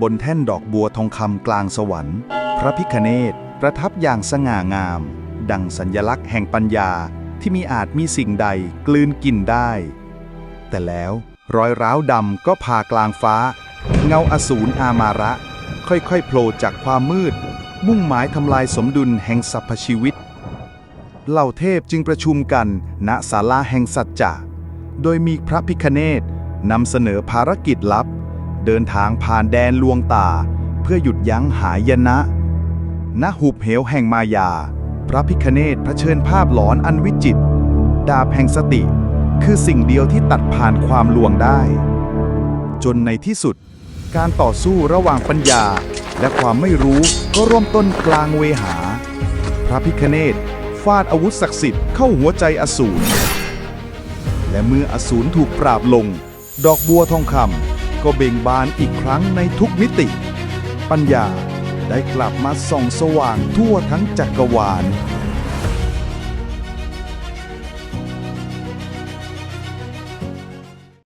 บนแท่นดอกบัวทองคำกลางสวรรค์ พระพิคเนศประทับอย่างสง่างาม ดังสัญญลักษณ์แห่งปัญญาที่มีอาจมีสิ่งใดกลืนกินได้ แต่แล้วรอยร้าวดำก็พากลางฟ้า เงาอสูรอามาระ ค่อยๆโผล่จากความมืด มุ่งหมายทำลายสมดุลแห่งสรรพชีวิต เหล่าเทพจึงประชุมกันณศาลาแห่งสัจจะ โดยมีพระพิคเนศนำเสนอภารกิจลับ เดินทางผ่านแดนลวงตา เพื่อหยุดยั้งหายนะ ณหุบเหวแห่งมายา พระพิคเนศเผชิญภาพหลอนอันวิจิต ดาบแห่งสติ คือสิ่งเดียวที่ตัดผ่านความลวงได้ จนในที่สุด การต่อสู้ระหว่างปัญญา และความไม่รู้ก็ร่วมต้นกลางเวหา พระพิคเนศฟาดอาวุธศักดิ์สิทธิ์เข้าหัวใจอสูรและเมื่ออสูรถูกปราบลง ดอกบัวทองคำ ก็เบ่งบานอีกครั้งในทุกมิติ ปัญญาได้กลับมาส่องสว่างทั่วทั้งจักรวาล